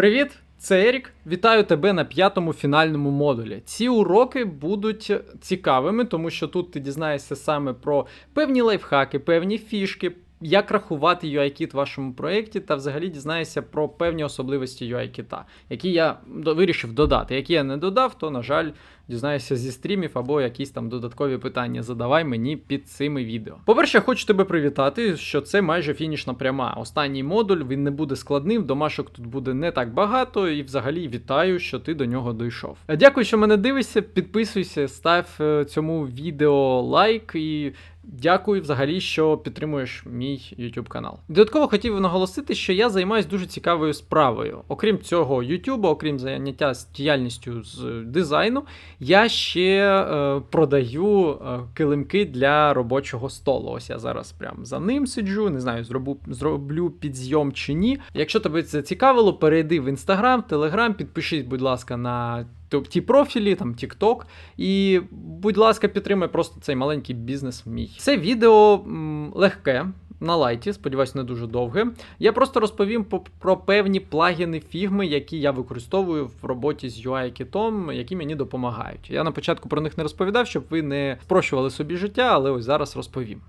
Привіт, це Ерік. Вітаю тебе на п'ятому фінальному модулі. Ці уроки будуть цікавими, тому що тут ти дізнаєшся саме про певні лайфхаки, певні фішки, як рахувати UI-кіт в вашому проєкті, та взагалі дізнаєшся про певні особливості UI-кіта, які я вирішив додати. Які я не додав, то, на жаль, дізнаєшся зі стрімів або якісь там додаткові питання задавай мені під цими відео. По-перше, хочу тебе привітати, що це майже фінішна пряма. Останній модуль він не буде складним, домашок тут буде не так багато, і взагалі вітаю, що ти до нього дійшов. Е, Дякую, що мене дивишся. Підписуйся, став е, цьому відео лайк і. Дякую взагалі, що підтримуєш мій YouTube канал. Додатково хотів наголосити, що я займаюся дуже цікавою справою. Окрім цього, YouTube, окрім заняття з діяльністю з дизайну, я ще е, продаю е, килимки для робочого столу. Ось я зараз прям за ним сиджу. Не знаю, зроблю, зроблю підзйом чи ні. Якщо тебе це цікавило, перейди в інстаграм, телеграм, підпишись, будь ласка, на ті профілі, там TikTok, і, будь ласка, підтримай просто цей маленький бізнес мій. Це відео м, легке. На лайті, сподіваюсь, не дуже довге. Я просто розповім про певні плагіни фігми, які я використовую в роботі з UI-кітом, які мені допомагають. Я на початку про них не розповідав, щоб ви не спрощували собі життя, але ось зараз розповім.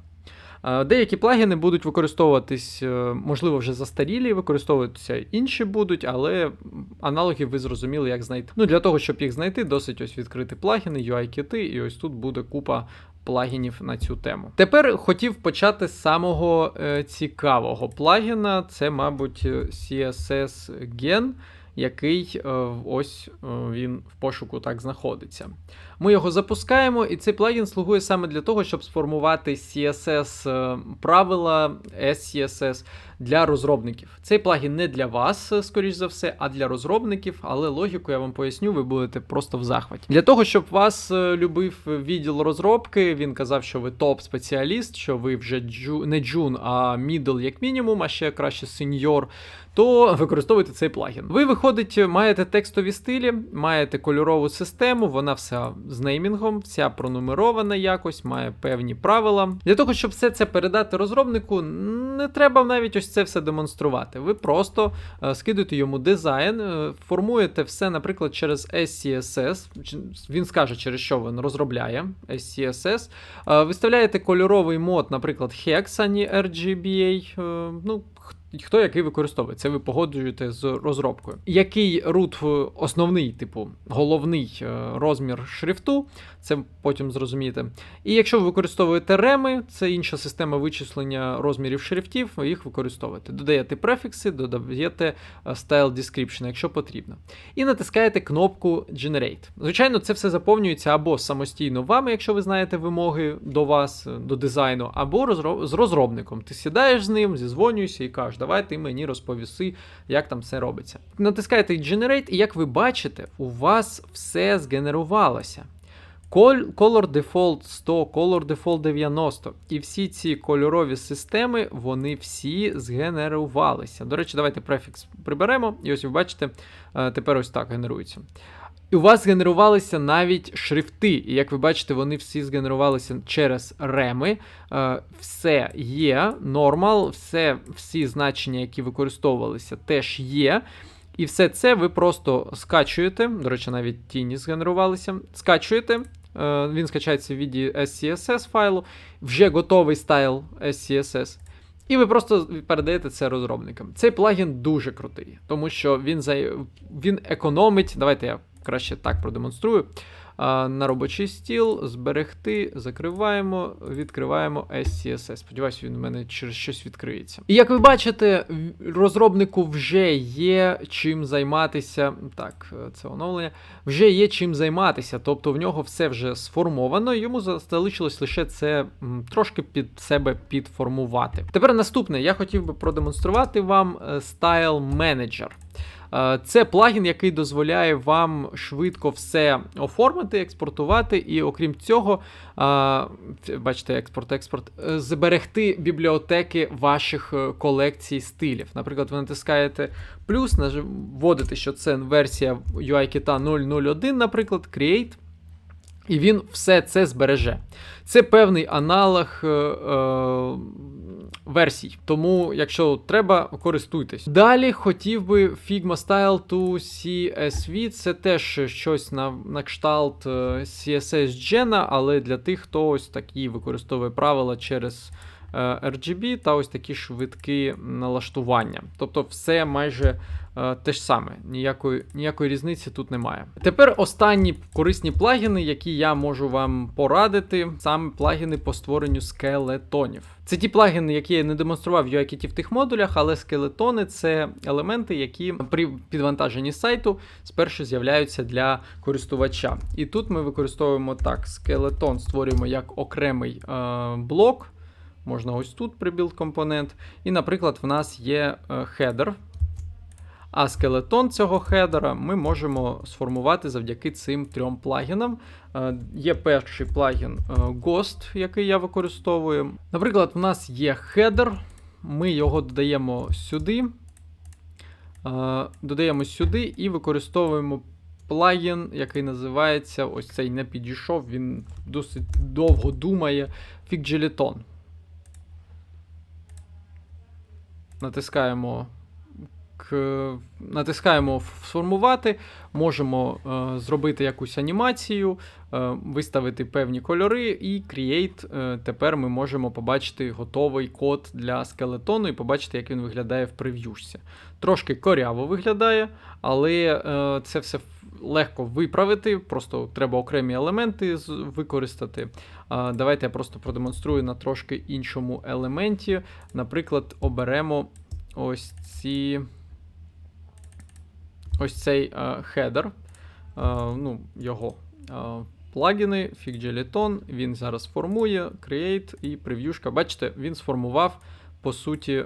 Е, Деякі плагіни будуть використовуватись, е, можливо, вже застарілі, використовуватися інші будуть, але аналогів ви зрозуміли, як знайти. Ну, для того, щоб їх знайти, досить ось відкрити плагіни, UI-кіти, і ось тут буде купа плагінів на цю тему. Тепер хотів почати з самого е, цікавого плагіна. Це, мабуть, CSS Gen, який е, ось е, він в пошуку так знаходиться. Ми його запускаємо, і цей плагін слугує саме для того, щоб сформувати CSS е, правила SCSS для розробників. Цей плагін не для вас, е, скоріш за все, а для розробників, але логіку я вам поясню, ви будете просто в захваті. Для того, щоб вас е, любив відділ розробки, він казав, що ви топ-спеціаліст, що ви вже джу, не джун, а мідл як мінімум, а ще краще сеньор, то використовуйте цей плагін. Ви, виходить, маєте текстові стилі, маєте кольорову систему, вона вся з неймінгом, вся пронумерована якось, має певні правила. Для того, щоб все це передати розробнику, не треба навіть ось це все демонструвати. Ви просто е, скидуєте йому дизайн, е, формуєте все, наприклад, через SCSS. Він скаже, через що він розробляє SCSS. Е, Виставляєте кольоровий мод, наприклад, Hex, а не RGBA. Ну, Хто який використовує, це ви погоджуєте з розробкою. Який рут е, основний, типу, головний е, розмір шрифту, це потім зрозумієте. І якщо ви використовуєте реми, це інша система вичислення розмірів шрифтів, ви їх використовуєте. Додаєте префікси, додаєте е, style description, якщо потрібно. І натискаєте кнопку Generate. Звичайно, це все заповнюється або самостійно вами, якщо ви знаєте вимоги до вас, е, до дизайну, або з розробником. Ти сідаєш з ним, зізвонюєшся і кажеш, давай ти мені розповіси, як там все робиться. Натискаєте Generate, і як ви бачите, у вас все згенерувалося. Color Default 100, Color Default 90 і всі ці кольорові системи, вони всі згенерувалися. До речі, давайте префікс приберемо, і ось ви бачите, е, тепер ось так генерується. І у вас згенерувалися навіть шрифти. І як ви бачите, вони всі згенерувалися через реми. Е, Все є, нормал, все, всі значення, які використовувалися, теж є. І все це ви просто скачуєте. До речі, навіть тіні згенерувалися. Скачуєте. Е, Він скачається в віді SCSS файлу, вже готовий стайл SCSS. І ви просто передаєте це розробникам. Цей плагін дуже крутий, тому що він, за... він економить. Давайте я краще так продемонструю. На робочий стіл, зберегти, закриваємо, відкриваємо SCSS. Сподіваюсь, він у мене через щось відкриється. І як ви бачите, розробнику вже є чим займатися. Так, е, це оновлення. Вже є чим займатися, тобто в нього все вже сформовано, йому залишилось лише це трошки під себе підформувати. Тепер наступне, я хотів би продемонструвати вам е, Style Manager. Е, Це плагін, який дозволяє вам швидко все оформити, експортувати, і окрім цього, е, бачите, експорт-експорт, е, зберегти бібліотеки ваших колекцій стилів. Наприклад, ви натискаєте плюс, вводите, що це версія UI-кита 001, наприклад, Create. І він все це збереже. Це певний аналог е, версій. Тому, якщо треба, користуйтесь. Далі хотів би Figma Style to CSV. Це теж щось на, на кшталт е, CSS Gen, але для тих, хто ось такі використовує правила через RGB та ось такі швидкі налаштування. Тобто, все майже е, те ж саме. Ніякої, ніякої різниці тут немає. Тепер останні корисні плагіни, які я можу вам порадити, саме плагіни по створенню скелетонів. Це ті плагіни, які я не демонстрував в UIKit в тих модулях, але скелетони це елементи, які при підвантаженні сайту спершу з'являються для користувача. І тут ми використовуємо так: скелетон створюємо як окремий е, блок. Можна ось тут прибілд компонент. І, наприклад, в нас є е, хедер. А скелетон цього хедера ми можемо сформувати завдяки цим трьом плагінам. Е, Є перший плагін е, Ghost, який я використовую. Наприклад, в нас є хедер, ми його додаємо сюди. Додаємо сюди і використовуємо плагін, який називається ось цей не підійшов, він досить довго думає. Figeleton. Натискаємо натискаємо сформувати, можемо е, зробити якусь анімацію, е, виставити певні кольори, і Create. Е, тепер ми можемо побачити готовий код для скелетону і побачити, як він виглядає в прев'юшці. Трошки коряво виглядає, але е, це все легко виправити, просто треба окремі елементи використати. Давайте я просто продемонструю на трошки іншому елементі. Наприклад, оберемо ось ці. Ось цей хедер, ну, його плагіни, Figeleton, він зараз формує, Create і прев'юшка. Бачите, він сформував, по суті,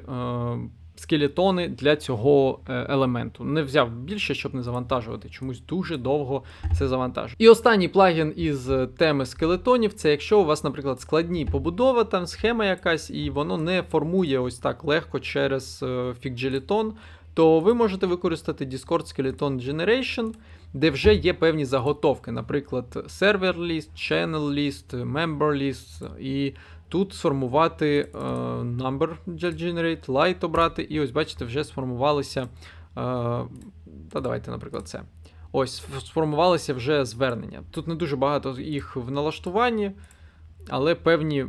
скелетони для цього е, елементу. Не взяв більше, щоб не завантажувати. Чомусь дуже довго це завантажує. І останній плагін із е, теми скелетонів це якщо у вас, наприклад, складні побудова, там схема якась, і воно не формує ось так легко через е, Figeleton, то ви можете використати Discord Skeleton Generation, де вже є певні заготовки, наприклад, server list, channel list, member list, і тут сформувати е, number generate, light обрати, і ось бачите, вже сформувалися. Е, та давайте, наприклад, це. Ось, сформувалися вже звернення. Тут не дуже багато їх в налаштуванні, але певні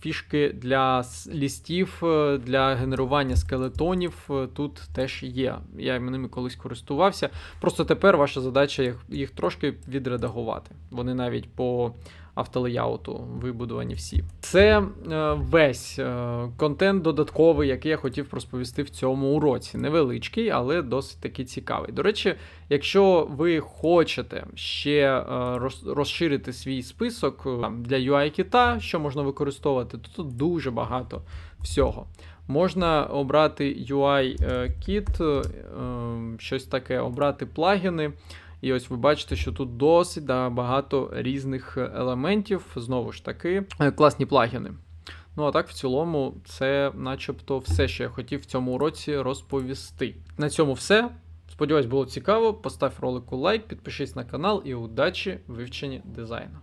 фішки для лістів, е, для генерування скелетонів тут теж є. Я ними колись користувався. Просто тепер ваша задача їх трошки відредагувати. Вони навіть по автолеяуту вибудовані всі. Це е, весь е, контент додатковий, який я хотів розповісти в цьому уроці. Невеличкий, але досить таки цікавий. До речі, якщо ви хочете ще е, роз- розширити свій список для UI-кіта, що можна використовувати, то тут дуже багато всього. Можна обрати UI-кіт, щось таке, обрати плагіни. І ось ви бачите, що тут досить да, багато різних елементів. Знову ж таки, е, класні плагіни. Ну а так, в цілому, це начебто все, що я хотів в цьому уроці розповісти. На цьому все. Сподіваюсь, було цікаво. Постав ролику лайк, підпишись на канал і удачі в вивченні дизайну.